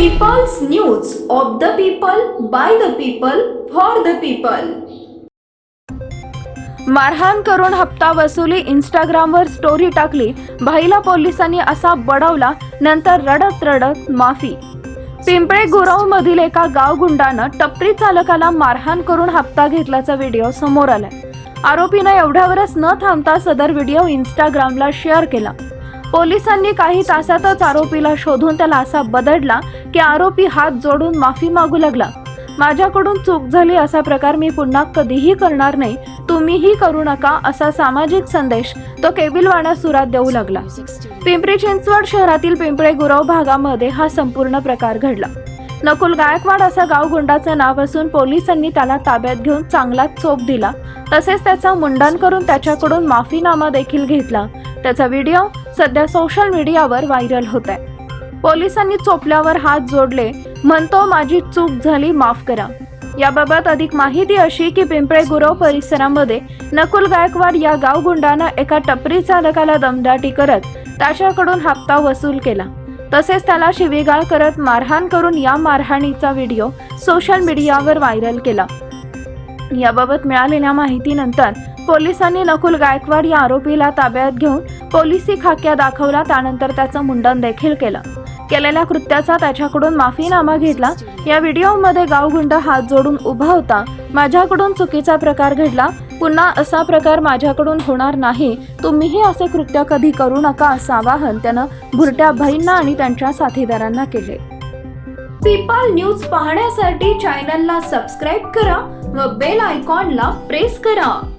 Peoples news of the people by the people for the people मारहाण करून हप्ता वसुली इंस्टाग्रामवर स्टोरी टाकली. भाईला पोलिसांनी असा बडवला नंतर रडत रडत माफी. पिंपळे गुरव मधील एका गावगुंडानं टपरी चालकाला मारहाण करून हप्ता घेतल्याचा व्हिडिओ समोर आलाय. आरोपीनं एवढ्यावरच न थांबता सदर व्हिडिओ इंस्टाग्रामला शेअर केला. पोलिसांनी काही तासातच आरोपीला शोधून त्याला असा बदडला की आरोपी हात जोडून माफी मागू लागला. माझ्याकडून चूक झाली असा प्रकार मी पुन्हा कधीही करणार नाही. तुम्हीही करू नका असा सामाजिक संदेश तो केबिलवाणा सुरात देऊ लागला. पिंपरी चिंचवड शहरातील पिंपळे गुरव भागामध्ये हा संपूर्ण प्रकार घडला. नकुल गायकवाड असा गावगुंडाचं नाव असून पोलिसांनी त्याला ताब्यात घेऊन चांगलाच चोप दिला. तसेच त्याचा मुंडन करून त्याच्याकडून माफीनामा देखील घेतला. त्याचा व्हिडिओ सध्या सोशल मीडियावर व्हायरल होत आहे पोलिसांनी चोपल्यावर हात जोडले. म्हणतो माझी चूक झाली माफ करा. याबाबत अधिक माहिती अशी की पिंपळे गुरव परिसरामध्ये नकुल गायकवाड या गावगुंडानं एका टपरी चालकाला दमदाटी करत त्याच्याकडून हप्ता वसूल केला. तसेच त्याला शिवीगाळ करत मारहाण करून या मारहाणीचा व्हिडिओ सोशल मीडियावर व्हायरल केला. याबाबत मिळालेल्या माहितीनंतर पोलिसांनी नकुल गायकवाड या आरोपीला ताब्यात घेऊन पोलिसी खाक्या दाखवला त्यानंतर त्याचं मुंडन देखील केलं. केलेल्या कृत्याचा त्याच्याकडून माफीनामा घेतला. या व्हिडिओमध्ये गावगुंड हात जोडून उभा होता. माझ्याकडून चुकीचा प्रकार घडला. पुन्हा असा प्रकार माझ्याकडून होणार नाही. तुम्हीही असे कृत्य कधी करू नका असं आवाहन त्यानं भुरट्या भाईंना आणि त्यांच्या साथीदारांना केले. पीपल न्यूज पाहण्यासाठी चॅनलला सबस्क्राईब करा व बेल आयकॉनला प्रेस करा.